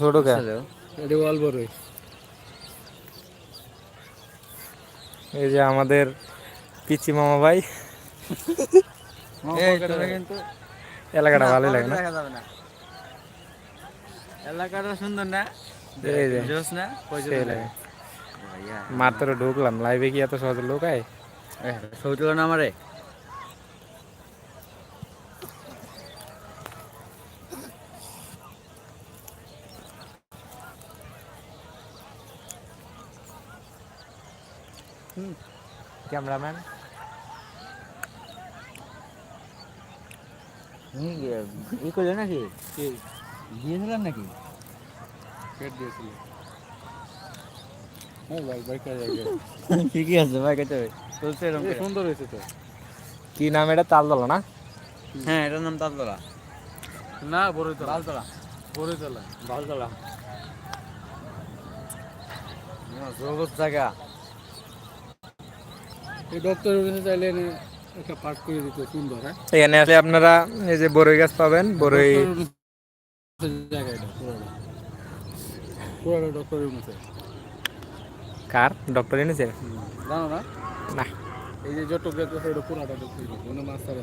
ছোট কে? এটি অল্প রই এই যে আমাদের পিচি মামা ভাই। এই তোরা কিন্তু এলাকাটা ভালোই লাগে না? এলাকাটা সুন্দর না? জোস মাত্র ঢুকলাম। লাইভে কি এত সহজে লোক আয়? তুলো না আমারে? ক্যামেরাম্যান। তুমি ই করলে নাকি? দিয়েছিলাম নাকি? পেট দিয়েছিল। ভাই ভাই কাজ আগে ঠিকই আছে ভাই কেটে চলছে এরকম সুন্দর হয়েছে তো। কি নাম এটা? তালতলা না? হ্যাঁ এটার নাম তালতলা। না বড়তলা। তালতলা বড়তলা। তালতলা জগৎ জায়গা। এই ডক্টর চাইলে একটা পাঠ করে দিত সুন্দর হ্যাঁ? এখানে আসলে আপনারা এই যে বরই গাছ পাবেন বরই ডক্টর জায়গা এটা ডক্টরের মধ্যে কার? ডক্টর এনেছে জানো না? না। এই যে যত গেছে সেটা পুরাটা ডক্টর মানে মাছ ছাড়া